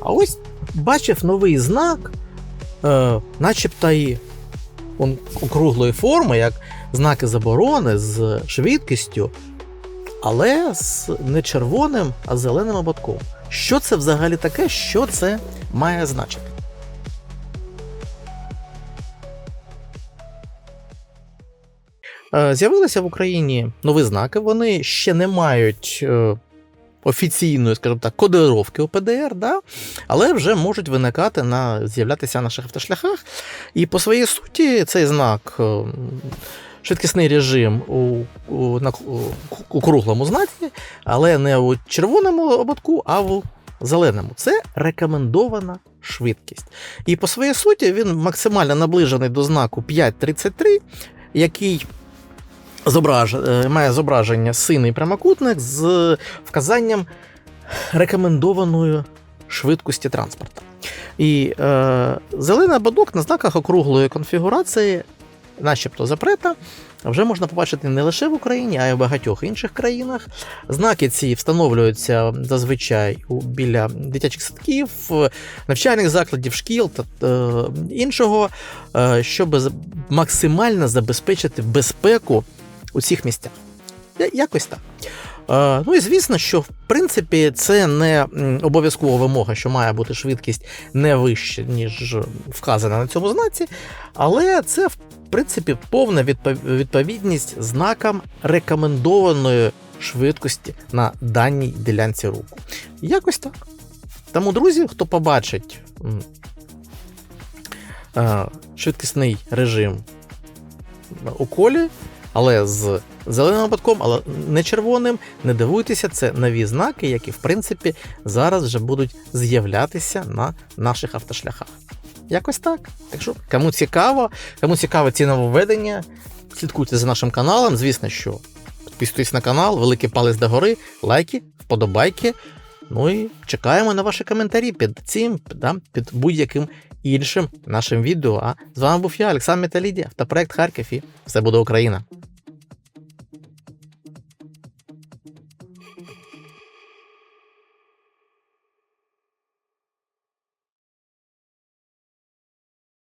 А ось бачив новий знак, е, начебто і округлої форми, як знаки заборони з швидкістю, але з не червоним, а зеленим ободком. Що це взагалі таке? Що це має значити? Е, З'явилися в Україні нові знаки. Вони ще не мають е, офіційної, скажімо так, кодировки ОПДР, да? але вже можуть виникати на з'являтися на наших автошляхах. І по своїй суті, цей знак. е, Швидкісний режим у, у, на, у, круглому знаці, але не у червоному ободку, а в зеленому. Це рекомендована швидкість. І по своїй суті він максимально наближений до знаку 5.33, який зображ... е, має зображення синий прямокутник з вказанням рекомендованої швидкості транспорту. І е, зелений ободок на знаках округлої конфігурації, начебто запрета, вже можна побачити не лише в Україні, а й в багатьох інших країнах. Знаки ці встановлюються зазвичай біля дитячих садків, навчальних закладів, шкіл та е, іншого, е, щоб максимально забезпечити безпеку у цих місцях. Якось так. Е, Ну і звісно, що в принципі це не обов'язкова вимога, що має бути швидкість не вища, ніж вказана на цьому знаці, але це в принципі повна відповідність знакам рекомендованої швидкості на даній ділянці руху. Якось так. Тому, друзі, хто побачить е, швидкісний режим у колі, але з зеленим ободком, але не червоним, не дивуйтеся, це нові знаки, які, в принципі, зараз вже будуть з'являтися на наших автошляхах. Якось так. Так що, кому цікаво, кому цікаво ці нововведення, слідкуйте за нашим каналом. Звісно, що підписуйтесь на канал, великий палець догори, лайки, вподобайки. Ну і чекаємо на ваші коментарі під цим, да, під будь-яким іншим нашим відео. А з вами був я, Олександр Металіді, автопроект Харків і все буде Україна. Thank you.